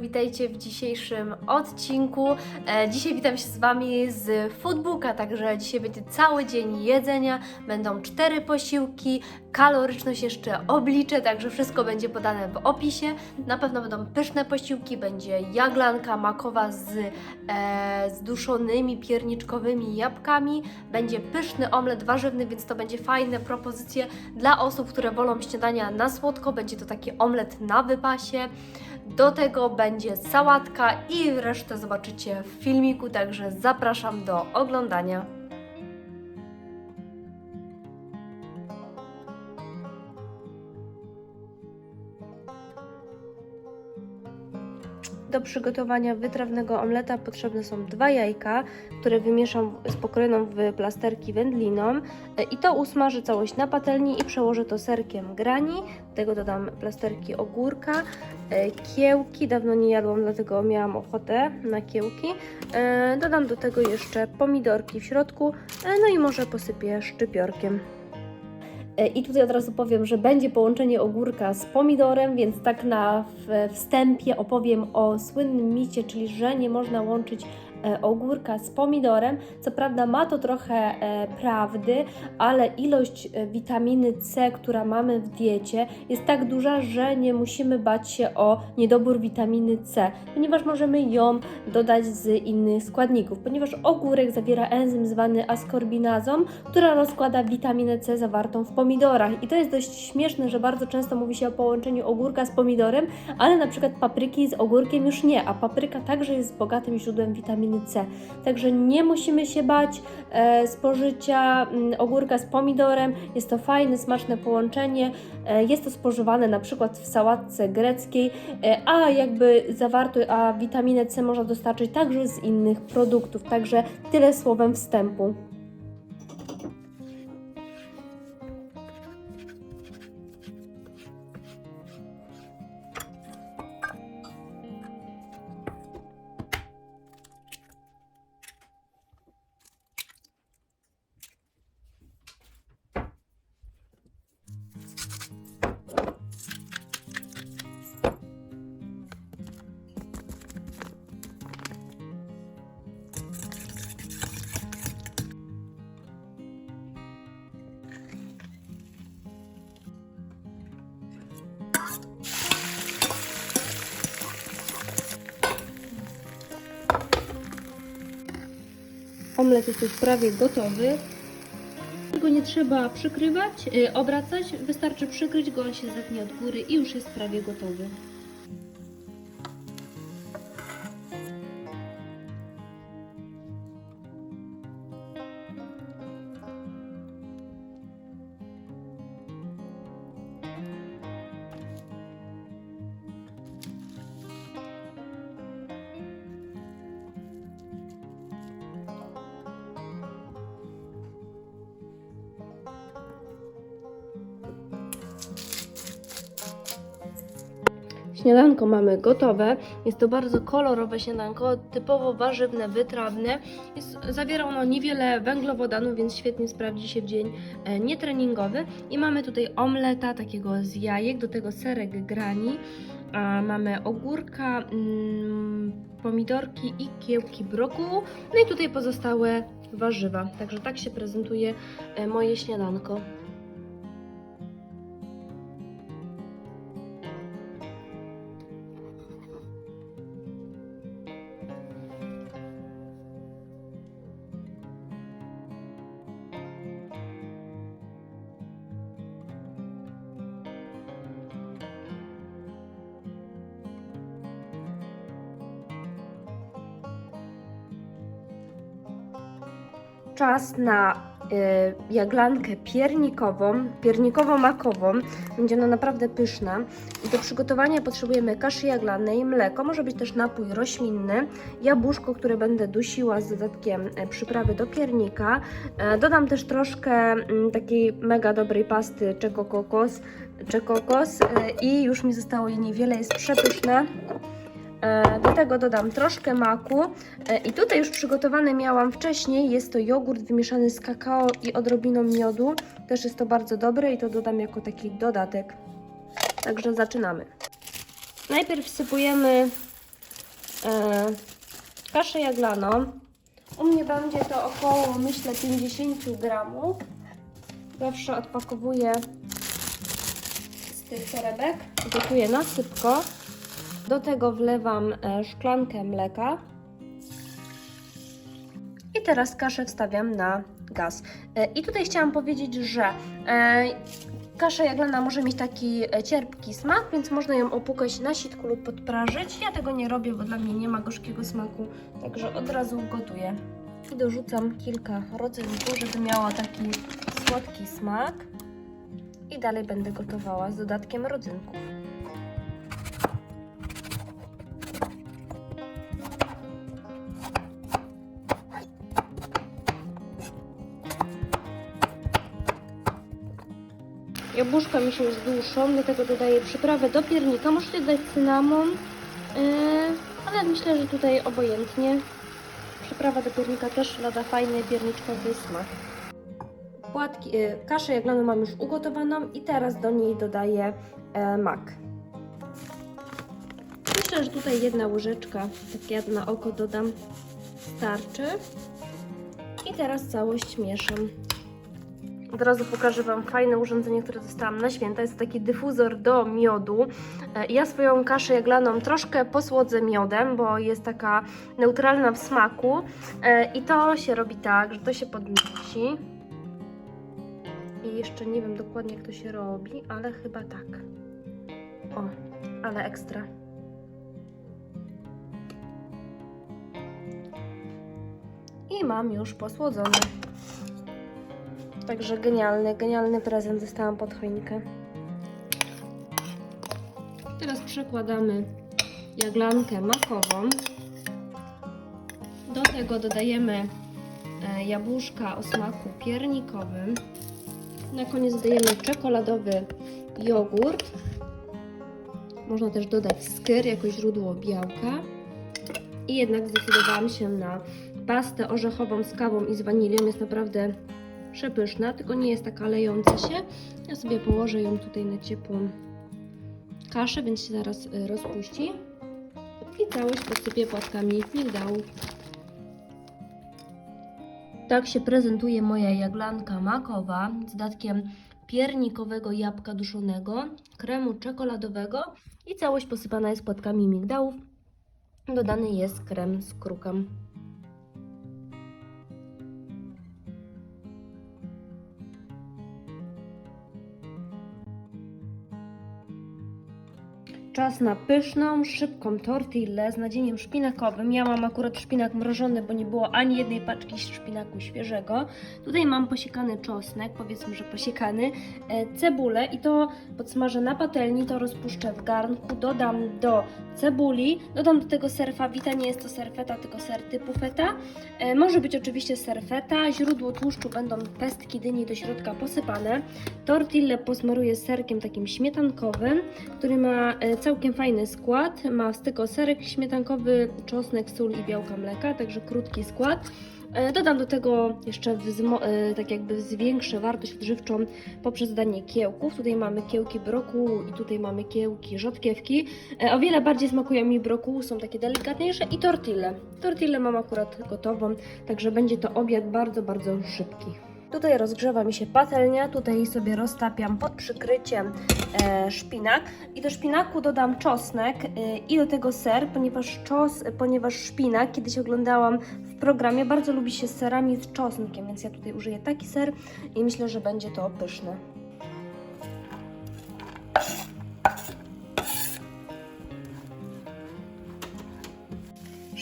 Witajcie w dzisiejszym odcinku. E, dzisiaj witam się z Wami z Foodbooka, także dzisiaj będzie cały dzień jedzenia. Będą cztery posiłki, kaloryczność jeszcze obliczę, także wszystko będzie podane w opisie. Na pewno będą pyszne posiłki, będzie jaglanka makowa z, e, pierniczkowymi jabłkami, będzie pyszny omlet warzywny, więc to będzie fajne propozycje dla osób, które wolą śniadania na słodko. Będzie to taki omlet na wypasie. Do tego będzie sałatka i resztę zobaczycie w filmiku, także zapraszam do oglądania. Do przygotowania wytrawnego omleta potrzebne są dwa jajka, które wymieszam z pokrojoną w plasterki wędliną E, i to usmażę całość na patelni i przełożę to serkiem grani. Do tego dodam plasterki ogórka, kiełki, dawno nie jadłam, dlatego miałam ochotę na kiełki. E, Dodam do tego jeszcze pomidorki w środku, e, no i może posypię szczypiorkiem. E, I tutaj od razu powiem, że będzie połączenie ogórka z pomidorem, więc tak na wstępie opowiem o słynnym micie, czyli że nie można łączyć e, ogórka z pomidorem. Co prawda ma to trochę e, prawdy, ale ilość e, witaminy C, która mamy w diecie, jest tak duża, że nie musimy bać się o niedobór witaminy C, ponieważ możemy ją dodać z innych składników, ponieważ ogórek zawiera enzym zwany askorbinazą, która rozkłada witaminę C zawartą w pomidorach. I to jest dość śmieszne, że bardzo często mówi się o połączeniu ogórka z pomidorem, ale na przykład papryki z ogórkiem już nie, a papryka także jest bogatym źródłem witaminy C. Także nie musimy się bać e, spożycia mm, ogórka z pomidorem. Jest to fajne, smaczne połączenie. E, jest to spożywane na przykład w sałatce greckiej, e, a jakby zawarto, a witaminę C można dostarczyć także z innych produktów. Także tyle słowem wstępu. Omlet jest już prawie gotowy. Go nie trzeba przykrywać, yy, obracać, wystarczy przykryć go, on się zetnie od góry i już jest prawie gotowy. Śniadanko mamy gotowe. Jest to bardzo kolorowe śniadanko, typowo warzywne, wytrawne. Jest, zawiera ono niewiele węglowodanów, więc świetnie sprawdzi się w dzień e, nietreningowy. I mamy tutaj omleta takiego z jajek, do tego serek grani. A mamy ogórka, mm, pomidorki i kiełki brokułu. No i tutaj pozostałe warzywa. Także tak się prezentuje e, moje śniadanko. Czas na y, jaglankę piernikową, piernikowo-makową. Będzie ona naprawdę pyszna. Do przygotowania potrzebujemy kaszy jaglanej, mleko, może być też napój roślinny, jabłuszko, które będę dusiła z dodatkiem e, przyprawy do piernika. E, dodam też troszkę mm, takiej mega dobrej pasty czeko kokos, e, i już mi zostało jej niewiele, jest przepyszne. E, Do tego dodam troszkę maku E, i tutaj już przygotowany miałam wcześniej. Jest to jogurt wymieszany z kakao i odrobiną miodu. Też jest to bardzo dobre i to dodam jako taki dodatek. Także zaczynamy. Najpierw wsypujemy e, kaszę jaglaną. U mnie będzie to około, myślę, 50 gramów. Zawsze odpakowuję z tych torebek. Gotuję na sypko. Do tego wlewam e, szklankę mleka. I teraz kaszę wstawiam na gaz. E, I tutaj chciałam powiedzieć, że e, kasza jaglana może mieć taki cierpki smak, więc można ją opłukać na sitku lub podprażyć. Ja tego nie robię, bo dla mnie nie ma gorzkiego smaku, także od razu gotuję. I dorzucam kilka rodzynków, żeby miała taki słodki smak. I dalej będę gotowała z dodatkiem rodzynków. Jabłuszka mi się już dłuższą, do tego dodaję przyprawę do piernika. Możecie dodać cynamon, yy, ale myślę, że tutaj obojętnie. Przyprawa do piernika też nada fajny pierniczkowy smak. Płatki, yy, kaszę jaglaną mam już ugotowaną i teraz do niej dodaję e, mak. Myślę, że tutaj jedna łyżeczka, tak ja na oko dodam, starczy. I teraz całość mieszam. Od razu pokażę Wam fajne urządzenie, które dostałam na święta. Jest to taki dyfuzor do miodu. E, Ja swoją kaszę jaglaną troszkę posłodzę miodem, bo jest taka neutralna w smaku. E, I to się robi tak, że to się podnosi. I jeszcze nie wiem dokładnie jak to się robi, ale chyba tak. O, ale ekstra. I mam już posłodzone. Także genialny, genialny prezent dostałam pod choinkę. Teraz przekładamy jaglankę makową. Do tego dodajemy e, jabłuszka o smaku piernikowym. Na koniec dodajemy czekoladowy jogurt. Można też dodać skyr jako źródło białka. I jednak zdecydowałam się na pastę orzechową z kawą i z wanilią. Jest naprawdę przepyszna, tylko nie jest taka lejąca się. Ja sobie położę ją tutaj na ciepłą kaszę, więc się zaraz y, rozpuści. I całość posypię płatkami migdałów. Tak się prezentuje moja jaglanka makowa z dodatkiem piernikowego jabłka duszonego, kremu czekoladowego i całość posypana jest płatkami migdałów. Dodany jest krem z krukiem. Czas na pyszną, szybką tortillę z nadzieniem szpinakowym. Ja mam akurat szpinak mrożony, bo nie było ani jednej paczki szpinaku świeżego. Tutaj mam posiekany czosnek, powiedzmy, że posiekany, e, cebulę i to podsmażę na patelni, to rozpuszczę w garnku, dodam do cebuli, dodam do tego ser fawita, nie jest to ser feta, tylko ser typu feta. E, Może być oczywiście ser feta, źródło tłuszczu będą pestki dyni do środka posypane. Tortillę posmaruję serkiem takim śmietankowym, który ma e, całkiem fajny skład. Ma tylko serek śmietankowy, czosnek, sól i białka mleka, także krótki skład. E, Dodam do tego jeszcze e, tak jakby zwiększę wartość odżywczą poprzez danie kiełków. Tutaj mamy kiełki brokułu i tutaj mamy kiełki rzodkiewki. E, O wiele bardziej smakują mi brokułu, są takie delikatniejsze i tortille. Tortille mam akurat gotową, także będzie to obiad bardzo, bardzo szybki. Tutaj rozgrzewa mi się patelnia, tutaj sobie roztapiam pod przykryciem e, szpinak i do szpinaku dodam czosnek e, i do tego ser, ponieważ czos, ponieważ szpinak kiedyś oglądałam w programie, bardzo lubi się serami z czosnkiem, więc ja tutaj użyję taki ser i myślę, że będzie to pyszne.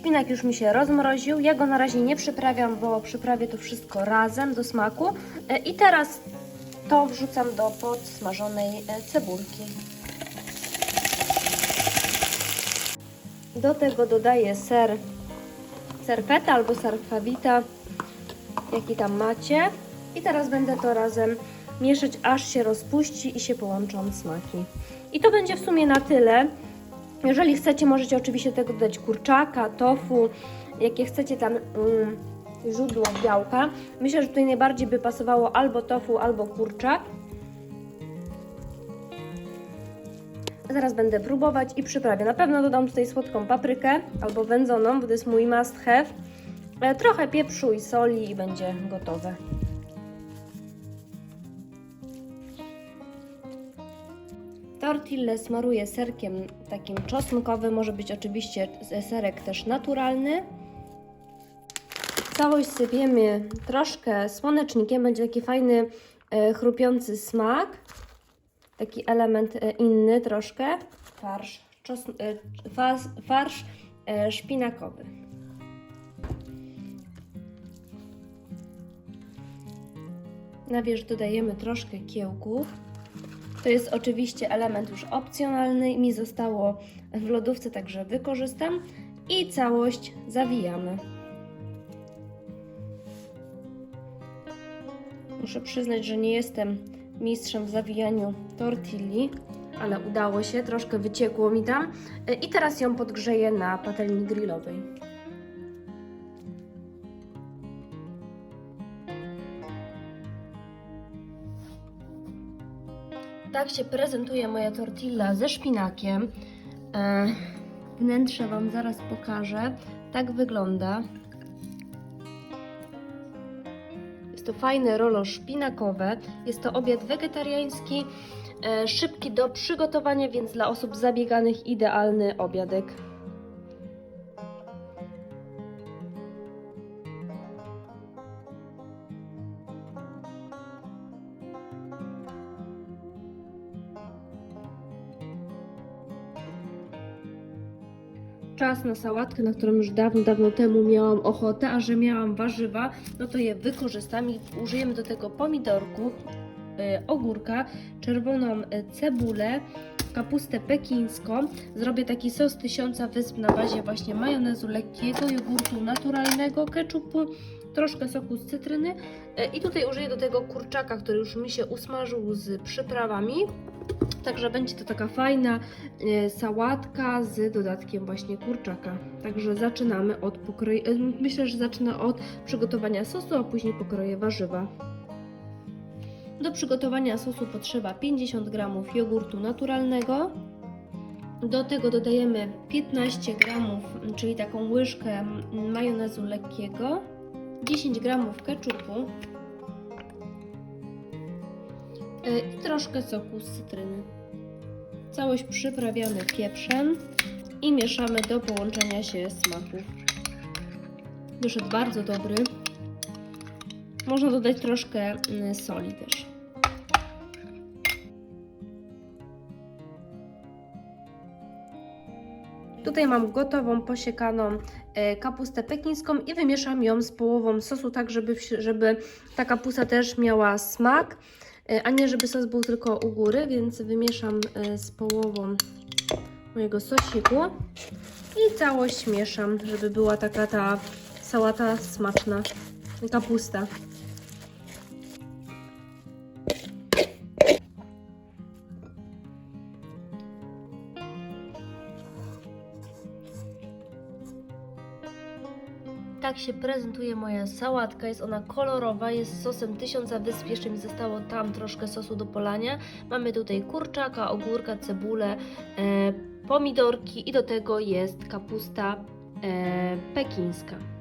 Szpinak już mi się rozmroził. Ja go na razie nie przyprawiam, bo przyprawię to wszystko razem do smaku. E, I teraz to wrzucam do podsmażonej e, cebulki. Do tego dodaję ser, ser feta albo ser fawita, jaki tam macie. I teraz będę to razem mieszać, aż się rozpuści i się połączą smaki. I to będzie w sumie na tyle. Jeżeli chcecie, możecie oczywiście tego dodać kurczaka, tofu, jakie chcecie tam mm, źródło białka. Myślę, że tutaj najbardziej by pasowało albo tofu, albo kurczak. Zaraz będę próbować i przyprawię. Na pewno dodam tutaj słodką paprykę albo wędzoną, bo to jest mój must have. E, Trochę pieprzu i soli i będzie gotowe. Tortille smaruję serkiem takim czosnkowym, może być oczywiście serek też naturalny. Całość sypiemy troszkę słonecznikiem, będzie taki fajny, e, chrupiący smak. Taki element e, inny troszkę. Farsz, czos, e, farsz e, szpinakowy. Na wierzch dodajemy troszkę kiełków. To jest oczywiście element już opcjonalny mi zostało w lodówce, także wykorzystam. I całość zawijamy. Muszę przyznać, że nie jestem mistrzem w zawijaniu tortilli, ale udało się, troszkę wyciekło mi tam. E, I teraz ją podgrzeję na patelni grillowej. Tak się prezentuje moja tortilla ze szpinakiem. E, wnętrze Wam zaraz pokażę. Tak wygląda. Jest to fajne rolo szpinakowe. Jest to obiad wegetariański, e, szybki do przygotowania, więc dla osób zabieganych idealny obiadek. Czas na sałatkę, na którą już dawno, dawno temu miałam ochotę, a że miałam warzywa, no to je wykorzystam i użyjemy do tego pomidorku, y, ogórka, czerwoną y, cebulę, kapustę pekińską. Zrobię taki sos tysiąca wysp na bazie właśnie majonezu lekkiego, jogurtu naturalnego, ketchupu, troszkę soku z cytryny y, i tutaj użyję do tego kurczaka, który już mi się usmażył z przyprawami. Także będzie to taka fajna e, sałatka z dodatkiem właśnie kurczaka. Także zaczynamy od pokroju. e, Myślę, że zacznę od przygotowania sosu, a później pokroję warzywa. Do przygotowania sosu potrzeba 50 g jogurtu naturalnego. Do tego dodajemy 15 g, czyli taką łyżkę majonezu lekkiego, 10 g ketchupu e, i troszkę soku z cytryny. Całość przyprawiamy pieprzem i mieszamy do połączenia się smaków. Wyszedł bardzo dobry. Można dodać troszkę mm, soli też. Tutaj mam gotową, posiekaną e, kapustę pekińską i wymieszam ją z połową sosu, tak żeby, żeby ta kapusta też miała smak, e, a nie żeby sos był tylko u góry, więc wymieszam e, z połową mojego sosiku i całość mieszam, żeby była taka ta sałata smaczna, kapusta. Się prezentuje moja sałatka. Jest ona kolorowa, jest sosem tysiąca wysp. Jeszcze mi zostało tam troszkę sosu do polania. Mamy tutaj kurczaka, ogórka, cebulę, e, pomidorki i do tego jest kapusta e, pekińska.